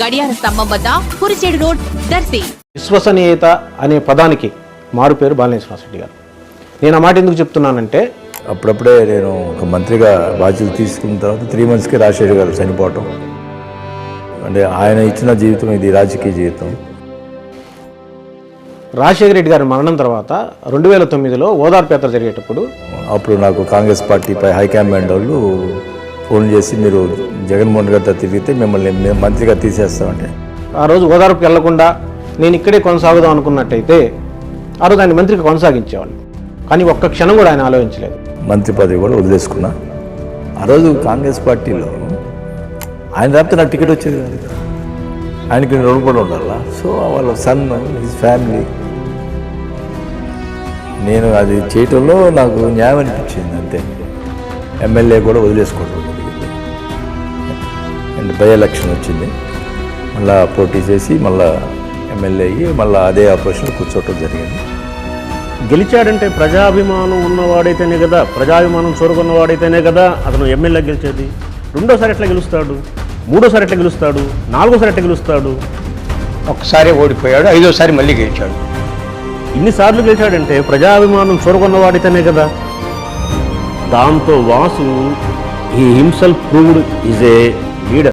గడియార స్తంభం వద్ద కురిచేడు రోడ్ దర్శి విశ్వసనీయత అనే పదానికి మారు పేరు బాలినేశ్వరరావు గారు. నేను ఆ మాట ఎందుకు చెప్తున్నానంటే అప్పుడప్పుడే నేను ఒక మంత్రిగా బాధ్యత తీసుకున్న తర్వాత త్రీ మంత్స్కి రాజశేఖర్ గారు చనిపోవటం. అంటే ఆయన ఇచ్చిన జీవితం ఇది రాజకీయ జీవితం. రాజశేఖర రెడ్డి గారి మరణం తర్వాత రెండు వేల తొమ్మిదిలో ఓదార్పు యాత్ర జరిగేటప్పుడు అప్పుడు నాకు కాంగ్రెస్ పార్టీపై హైకమాండ్ వాళ్ళు ఫోన్ చేసి మీరు జగన్మోహన్ గారితో తిరిగితే మిమ్మల్ని మేము మంత్రిగా తీసేస్తామంటే. ఆ రోజు ఓదార్పుకి వెళ్ళకుండా నేను ఇక్కడే కొనసాగుదాం అనుకున్నట్టయితే ఆ రోజు ఆయన మంత్రిగా కొనసాగించేవాళ్ళు. కానీ ఒక్క క్షణం కూడా ఆయన ఆలోచించలేదు. మంత్రి పదవి కూడా వదిలేసుకున్నా. ఆ రోజు కాంగ్రెస్ పార్టీలో ఆయన రాపితే నాకు టికెట్ వచ్చేది కాదు ఆయనకి రెండు కూడా ఉండాలా? సో వాళ్ళ సన్ హిజ్ ఫ్యామిలీ నేను అది చేయటంలో నాకు న్యాయం అనిపించింది అంతే. ఎమ్మెల్యే కూడా వదిలేసుకోవడం జరిగింది. అండ్ బై ఎలక్షన్ వచ్చింది. మళ్ళా పోటీ చేసి మళ్ళా ఎమ్మెల్యే అయ్యి మళ్ళీ అదే ఆపరేషన్ కూర్చోవటం జరిగింది. గెలిచాడంటే ప్రజాభిమానం ఉన్నవాడైతేనే కదా ప్రజాభిమానం చూరుకున్నవాడైతేనే కదా అతను ఎమ్మెల్యే గెలిచేది. రెండోసారి ఎట్లా గెలుస్తాడు? మూడోసారి ఎట్లా గెలుస్తాడు? నాలుగోసారి ఎట్లా గెలుస్తాడు? ఒకసారి ఓడిపోయాడు ఐదోసారి మళ్ళీ గెలిచాడు. ఇన్నిసార్లు గెలిచాడంటే ప్రజాభిమానం చూరుకున్నవాడైతేనే కదా దాంతో వాసు ఈ himself proved is a leader.